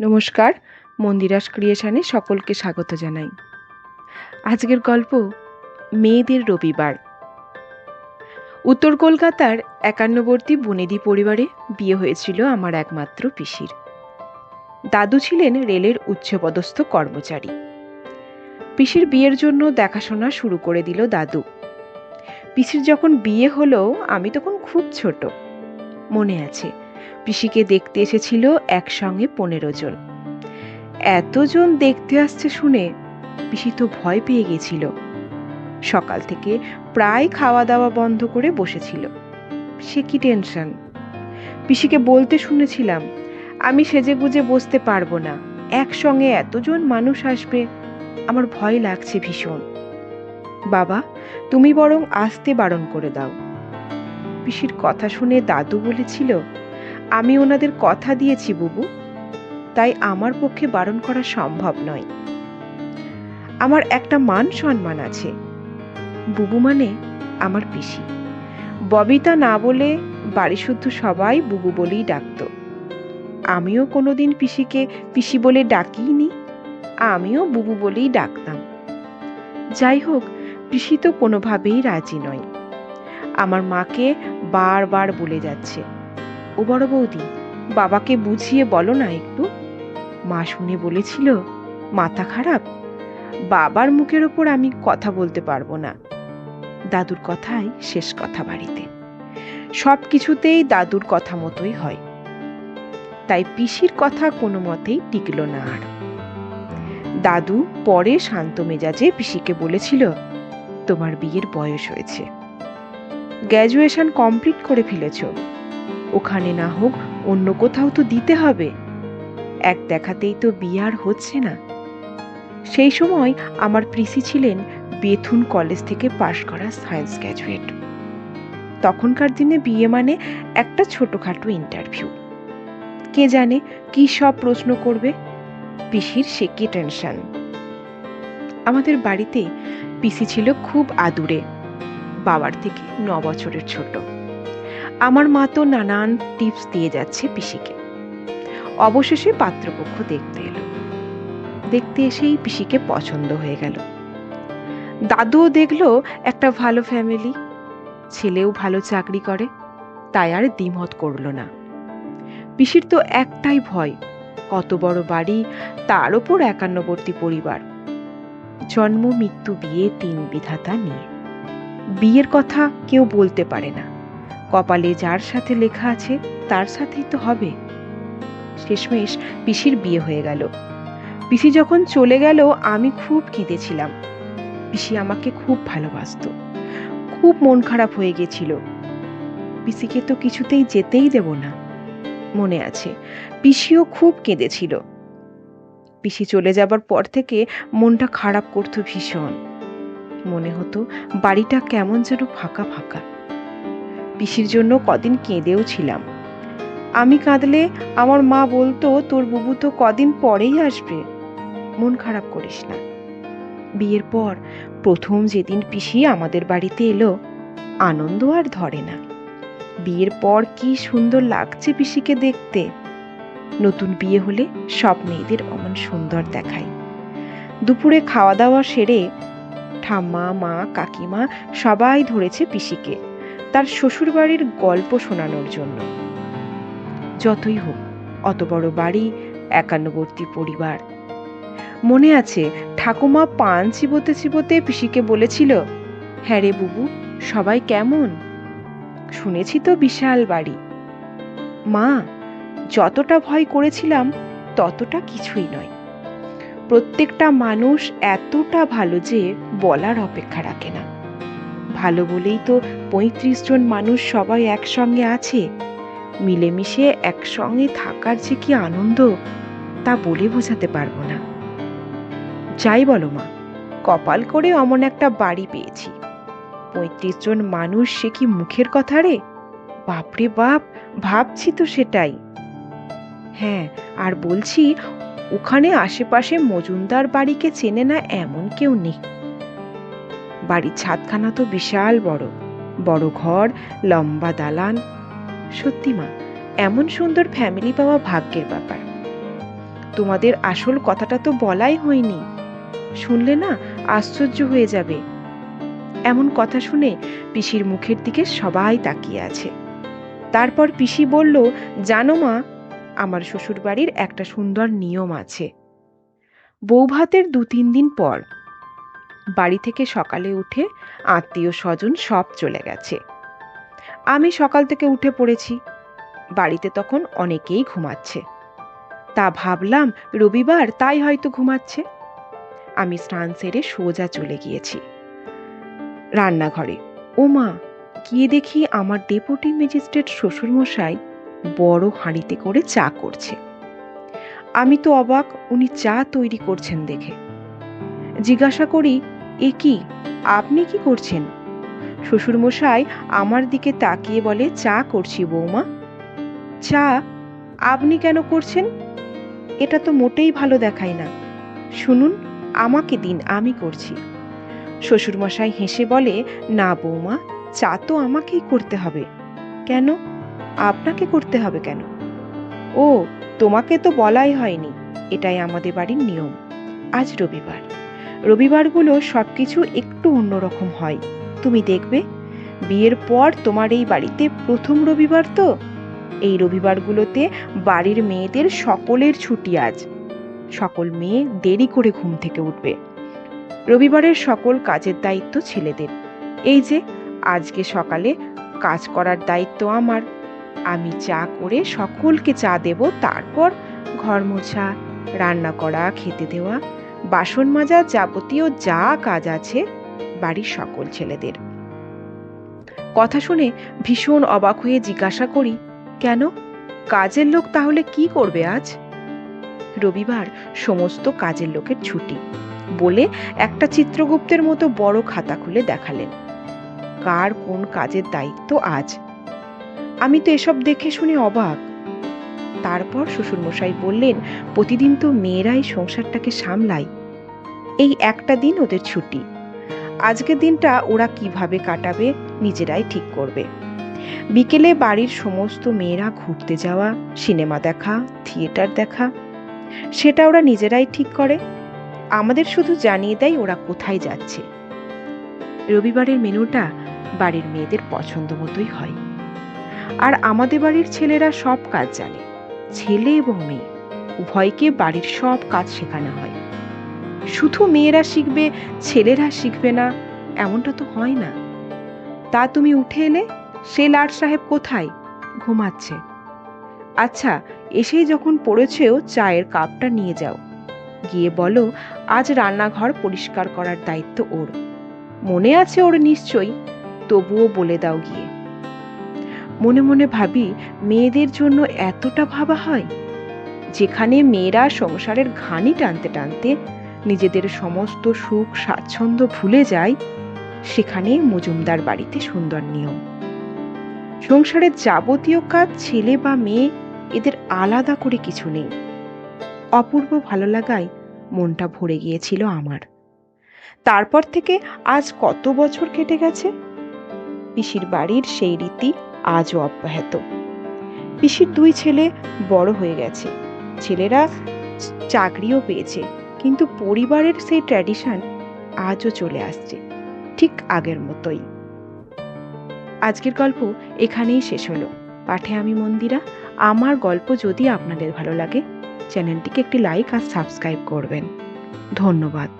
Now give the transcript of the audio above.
নমস্কার, মন্দিরাস ক্রিয়েশনে সকলকে স্বাগত জানাই। আজকের গল্প, মেয়েদের রবিবার। উত্তর কলকাতার একান্নবর্তী বনেদি পরিবারে বিয়ে হয়েছিল আমার একমাত্র পিসির। দাদু ছিলেন রেলের উচ্চপদস্থ কর্মচারী। পিসির বিয়ের জন্য দেখাশোনা শুরু করে দিল দাদু। পিসির যখন বিয়ে হলো, আমি তখন খুব ছোট। মনে আছে পিসিকে দেখতে এসেছিল একসঙ্গে পনেরো জন। এতজন দেখতে আসছে শুনে পিসি তো ভয় পেয়ে গেছিল। সকাল থেকে প্রায় খাওয়া দাওয়া বন্ধ করে বসেছিল। সে কি টেনশন? পিসিকে বলতে শুনেছিলাম, আমি সেজে গুজে বসতে পারব না। একসঙ্গে এতজন মানুষ আসবে, আমার ভয় লাগছে ভীষণ। বাবা, তুমি বরং আসতে বারণ করে দাও। পিসির কথা শুনে দাদু বলেছিল আমি ওনাদের কথা দিয়েছি, বুবু। তাই আমার পক্ষে বারণ করা সম্ভব নয়। আমার একটা মান সম্মান আছে। বুবু মানে আমার পিসি। ববিতা না বলে বাড়ি শুদ্ধ সবাই বুবু বলেই ডাকতো। আমিও কোনোদিন পিসিকে পিসি বলে ডাকিনি আমিও বুবু বলেই ডাকতাম। যাই হোক, পিসি তো কোনোভাবেই রাজি নয়। আমার মাকে বারবার বলে যাচ্ছে। ও বড় বৌদি, বাবাকে বুঝিয়ে বলো না একটু। মা শুনে বলেছিল, মাথা খারাপ? বাবার মুখের ওপর আমি কথা বলতে পারব না। দাদুর কথাই শেষ কথা বাড়িতে। সব কিছুতেই দাদুর কথা মতোই হয়। তাই পিসির কথা কোনো মতেই টিকল না আর। দাদু পরে শান্ত মেজাজে পিসিকে বলেছিল, তোমার বিয়ের বয়স হয়েছে। গ্র্যাজুয়েশন কমপ্লিট করে ফেলেছো। ওখানে না হোক অন্য কোথাও তো দিতে হবে। এক দেখাতেই তো বিয়ে আর হচ্ছে না। সেই সময় আমার প্রিসি ছিলেন বেথুন কলেজ থেকে পাশ করা সায়েন্স গ্র্যাজুয়েট। তখনকার দিনে বিয়ে মানে একটা ছোটখাটো ইন্টারভিউ। কে জানে কি সব প্রশ্ন করবে? পিসির সে কি টেনশন? আমাদের বাড়িতে পিসি ছিল খুব আদুরে, বাবার থেকে ন বছরের ছোট। আমার মা তো নানান টিপস দিয়ে যাচ্ছে পিসিকে। অবশেষে পাত্রপক্ষ দেখতে এলো। দেখতে এসেই পিসিকে পছন্দ হয়ে গেল। দাদুও দেখল একটা ভালো ফ্যামিলি, ছেলেও ভালো চাকরি করে, তাই আর দ্বিমত করল না। পিসির তো একটাই ভয়, কত বড় বাড়ি, তার ওপর একান্নবর্তী পরিবার। জন্ম, মৃত্যু, বিয়ে, তিন বিধাতা নিয়ে। বিয়ের কথা কেউ বলতে পারে না। কপালে যার সাথে লেখা আছে, তার সাথেই তো হবে। শেষমেশ পিসির বিয়ে হয়ে গেল। পিসি যখন চলে গেল, আমি খুব কেঁদেছিলাম। পিসি আমাকে খুব ভালোবাসত। খুব মন খারাপ হয়ে গেছিল। পিসিকে তো কিছুতেই যেতেই দেব না, মনে আছে। পিসিও খুব কেঁদেছিল। পিসি চলে যাবার পর থেকে মনটা খারাপ করতো ভীষণ। মনে হতো বাড়িটা কেমন যেন ফাঁকা ফাঁকা। পিসির জন্য কদিন কেঁদেও ছিলাম। আমি কাঁদলে আমার মা বলতো, তোর বুবু তো কদিন পরেই আসবে। মন খারাপ করিস না। বিয়ের পর প্রথম যেদিন পিসি আমাদের বাড়িতে এলো, আনন্দ আর ধরে না। বিয়ের পর কি সুন্দর লাগছে পিসিকে দেখতে। নতুন বিয়ে হলে সব মেয়েদের অমন সুন্দর দেখায়। দুপুরে খাওয়া দাওয়া সেরে ঠাম্মা, মা, কাকিমা সবাই ধরেছে পিসিকে। তার শ্বশুরবাড়ির গল্প শোনানোর জন্য। যতই হোক, অত বড় বাড়ি, একান্নবর্তী পরিবার। মনে আছে, ঠাকুমা পান চিবোতে চিবোতে পিসিকে বলেছিল হ্যাঁ রে বুবু, সবাই কেমন? শুনেছি তো বিশাল বাড়ি। মা, যতটা ভয় করেছিলাম, ততটা কিছুই নয়। প্রত্যেকটা মানুষ এতটা ভালো যে বলার অপেক্ষা রাখে না। ভালো বলেই তো পঁয়ত্রিশ জন মানুষ সবাই একসঙ্গে আছে। মিলেমিশে একসঙ্গে থাকার যে কি আনন্দ, তা বলে বোঝাতে পারব না। যাই বলো মা, কপাল করে অমন একটা বাড়ি পেয়েছি। পঁয়ত্রিশ জন মানুষ সে কি মুখের কথা রে? বাপরে বাপ, ভাবছি তো সেটাই। হ্যাঁ আর বলছি, ওখানে আশেপাশে মজুমদার বাড়িকে চেনে না এমন কেউ নেই। বাড়ির ছাদখানা তো বিশাল বড়। বড় ঘর, লম্বা দালান। সত্যি মা, এমন সুন্দর ফ্যামিলি পাওয়া ভাগ্যের ব্যাপার। তোমাদের আসল কথাটা তো বলাই হয়নি। শুনলে না আশ্চর্য হয়ে যাবে। এমন কথা শুনে পিসির মুখের দিকে সবাই তাকিয়ে আছে। তারপর পিসি বলল, জানো মা, আমার শ্বশুরবাড়ির একটা সুন্দর নিয়ম আছে। বৌভাতের দু তিন দিন পর বাড়ি থেকে সকালে উঠে আত্মীয় স্বজন সব চলে গেছে। আমি সকাল থেকে উঠে পড়েছি। বাড়িতে তখন অনেকেই ঘুমাচ্ছে। তা ভাবলাম রবিবার তাই হয়তো ঘুমাচ্ছে। আমি স্নান সেরে সোজা চলে গিয়েছি। রান্নাঘরে, ও মা, গিয়ে দেখি আমার ডেপুটি ম্যাজিস্ট্রেট শ্বশুরমশাই বড় হাঁড়িতে করে চা করছে। আমি তো অবাক, উনি চা তৈরি করছেন দেখে। জিজ্ঞাসা করি এ কি? আপনি কি করছেন? শ্বশুরমশাই আমার দিকে তাকিয়ে বলে, চা করছি বৌমা। চা? আপনি কেন করছেন? এটা তো মোটেই ভালো দেখায় না। শুনুন, আমাকে দিন, আমি করছি। শ্বশুরমশাই হেসে বলে, না বৌমা, চা তো আমাকেই করতে হবে। কেন? আপনাকে করতে হবে কেন? ও, তোমাকে তো বলাই হয়নি। এটাই আমাদের বাড়ির নিয়ম। আজ রবিবার। রবিবারগুলো সব কিছু একটু অন্যরকম হয়। তুমি দেখবে, বিয়ের পর তোমার এই বাড়িতে প্রথম রবিবার তো? এই রবিবারগুলোতে বাড়ির মেয়েদের সকলের ছুটি আজ। সকল মেয়ে দেরি করে ঘুম থেকে উঠবে। রবিবারের সকল কাজের দায়িত্ব ছেলেদের। এই যে, আজকে সকালে কাজ করার দায়িত্ব আমার। আমি চা করে সকলকে চা দেব, তারপর ঘর মোছা রান্না করা, খেতে দেওয়া বাসন মাজা যাবতীয় যা কাজ আছে বাড়ির সকল ছেলেদের। কথা শুনে ভীষণ অবাক হয়ে জিজ্ঞাসা করি, কেন? কাজের লোক তাহলে কি করবে আজ? রবিবার সমস্ত কাজের লোকের ছুটি বলে একটা চিত্রগুপ্তের মতো বড় খাতা খুলে দেখালেন। কার কোন কাজের দায়িত্ব আজ? আমি তো এসব দেখে শুনে অবাক। তারপর শ্বশুরমশাই বললেন, প্রতিদিন তো মেয়েরাই সংসারটাকে সামলায়। এই একটা দিন ওদের ছুটি। আজকের দিনটা ওরা কীভাবে কাটাবে নিজেরাই ঠিক করবে। বিকেলে বাড়ির সমস্ত মেয়েরা ঘুরতে যাওয়া, সিনেমা দেখা, থিয়েটার দেখা, সেটা ওরা নিজেরাই ঠিক করে। আমাদের শুধু জানিয়ে দেয় ওরা কোথায় যাচ্ছে। রবিবারের মেনুটা বাড়ির মেয়েদের পছন্দ মতোই হয়। আর আমাদের বাড়ির ছেলেরা সব কাজ জানে। ছেলে এবং মেয়ে, উভয়কে বাড়ির সব কাজ শেখানো হয়। শুধু মেয়েরা শিখবে, ছেলেরা শিখবে না, এমনটা তো হয় না। তা তুমি উঠে এলে, সে লাট সাহেব কোথায়? ঘুমাচ্ছে। আচ্ছা এসেই যখন পড়েছেও চায়ের কাপটা নিয়ে যাও। গিয়ে বলো, আজ রান্নাঘর পরিষ্কার করার দায়িত্ব ওর। মনে আছে ওর নিশ্চয়ই, তবুও বলে দাও গিয়ে। মনে মনে ভাবি, মেয়েদের জন্য এতটা ভাবা হয়? যেখানে মেয়েরা সংসারের ঘানি টানতে টানতে নিজেদের সমস্ত সুখ স্বাচ্ছন্দ্য ভুলে যায়, সেখানে মজুমদার বাড়িতে সুন্দর নিয়ম। সংসারের যাবতীয় কাজ, ছেলে বা মেয়ে, এদের আলাদা করে কিছু নেই। অপূর্ব ভালো লাগায় মনটা ভরে গিয়েছিল আমার। তারপর থেকে আজ কত বছর কেটে গেছে? পিসির বাড়ির সেই রীতি আজও অব্যাহত। পিসির দুই ছেলে বড় হয়ে গেছে। ছেলেরা চাকরিও পেয়েছে, কিন্তু পরিবারের সেই ট্র্যাডিশন আজও চলে আসছে, ঠিক আগের মতোই। আজকের গল্প এখানেই শেষ হলো। পাঠে আমি মন্দিরা, আমার গল্প যদি আপনাদের ভালো লাগে, চ্যানেলটিকে একটি লাইক আর সাবস্ক্রাইব করবেন। ধন্যবাদ।